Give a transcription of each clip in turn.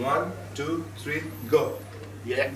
One, two, three, go. Yeah.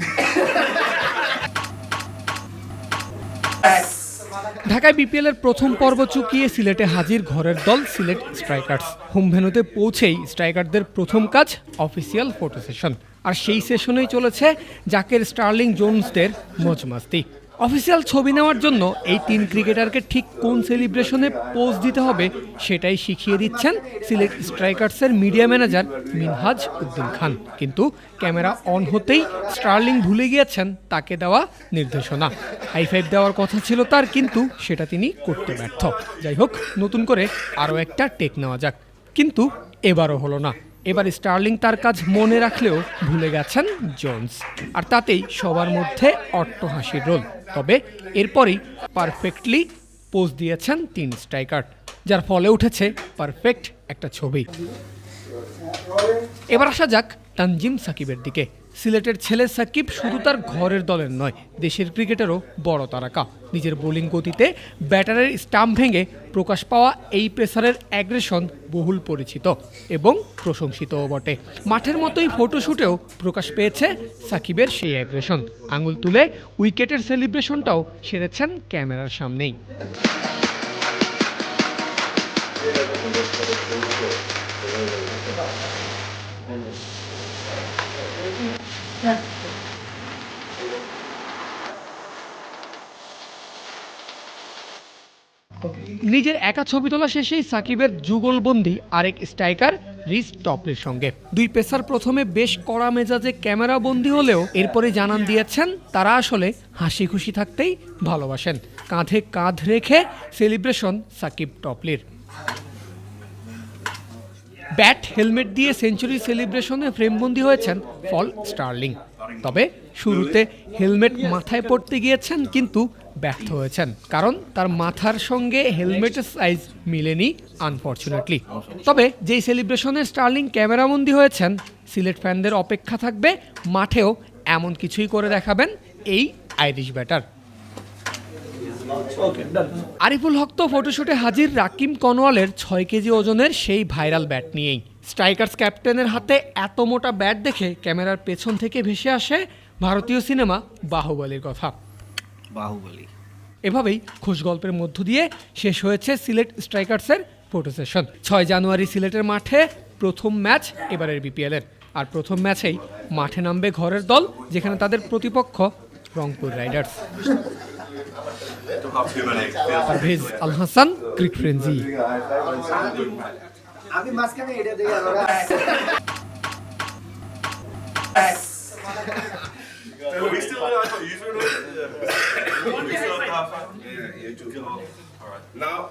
ঢাকায় BPL এর প্রথম পর্ব চুকিয়ে সিলেটে হাজির ঘরের দল সিলেট স্ট্রাইকার্স হোম ভেন্যুতে পৌঁছেই স্ট্রাইকারদের প্রথম কাজ অফিসিয়াল ফটো সেশন আর সেই সেশনেই চলেছে জাকের স্টার্লিং জোনসদের মজমাস্তি অফিসিয়াল ছবি নেওয়ার জন্য এই তিন ক্রিকেটারকে ঠিক কোন সেলিব্রেশনে পোজ দিতে হবে সেটাই শিখিয়ে দিচ্ছেন সিলেট স্ট্রাইকার্সের মিডিয়া ম্যানেজার মিনহাজ উদ্দিন খান। কিন্তু ক্যামেরা অন হতেই স্টার্লিং ভুলে গিয়েছেন তাকে দেওয়া নির্দেশনা। হাই ফাইভ দেওয়ার কথা ছিল তার, কিন্তু সেটা তিনি করতে ব্যর্থ। যাই হোক, নতুন করে আরও একটা টেক নেওয়া যাক। কিন্তু এবারও হলো না। এবার স্টার্লিং তার কাজ মনে রাখলেও ভুলে গেছেন জোন্স। আর তাতেই সবার মধ্যে অট্টহাসির রোল। তবে এরপরেই পারফেক্টলি পোজ দিয়েছেন তিন স্ট্রাইকার, যার ফলে উঠেছে পারফেক্ট একটা ছবি। এবার আসা যাক তানজিম সাকিবের দিকে। সিলেটের ছেলে সাকিব শুধু তার ঘরের দলের নয়, দেশের ক্রিকেটেরও বড় তারকা। নিজের বোলিং গতিতে ব্যাটারের স্টাম্প ভেঙে প্রকাশ পাওয়া এই পেসারের অ্যাগ্রেশন বহুল পরিচিত এবং প্রশংসিতও বটে। মাঠের মতোই ফটোশুটেও প্রকাশ পেয়েছে সাকিবের সেই অ্যাগ্রেশন আঙুল তুলে উইকেটের সেলিব্রেশনটাও সেরেছেন ক্যামেরার সামনেই। নিজের একা ছবি তোলা শেষেই সাকিবের যুগলবন্দি আরেক স্ট্রাইকার রিস টপলের সঙ্গে। দুই পেসার প্রথমে বেশ কড়া মেজাজে ক্যামেরা বন্দি হলেও এরপরে জানান দিয়েছেন, তারা আসলে হাসি খুশি থাকতেই ভালোবাসেন। কাঁধে কাঁধ রেখে সেলিব্রেশন সাকিব টপলির। ব্যাট, হেলমেট দিয়ে সেঞ্চুরি সেলিব্রেশনে ফ্রেমবন্দি হয়েছেন ফল স্টার্লিং। তবে শুরুতে হেলমেট মাথায় পড়তে গিয়েছেন, কিন্তু ব্যর্থ হয়েছেন কারণ তার মাথার সঙ্গে হেলমেটের সাইজ মিলেনি আনফর্চুনেটলি তবে যেই সেলিব্রেশনে স্টার্লিং ক্যামেরাবন্দি হয়েছেন সিলেট ফ্যানদের অপেক্ষা থাকবে মাঠেও এমন কিছুই করে দেখাবেন এই আইরিশ ব্যাটার আরিফুল হক তো ফটোশুটে হাজির রাকিম কনওয়ালের ছয় কেজি ওজনের সেই ভাইরাল ব্যাট নিয়েই। স্ট্রাইকার্স ক্যাপ্টেনের হাতে এত মোটা ব্যাট দেখে ক্যামেরার পেছন থেকে ভেসে আসে ভারতীয় সিনেমা বাহুবলীর কথা। বাহুবলী এভাবেই খোশ গল্পের মধ্য দিয়ে শেষ হয়েছে সিলেট স্ট্রাইকার্সের ফটো সেশন ছয় জানুয়ারি সিলেটের মাঠে প্রথম ম্যাচ এবারের বিপিএলের আর প্রথম ম্যাচেই মাঠে নামবে ঘরের দল যেখানে তাদের প্রতিপক্ষ রংপুর রাইডার্স পারভেজ আল হাসান ক্রিক ফ্রেন্সি আমি Alpha? Yeah, you too. All right. Now,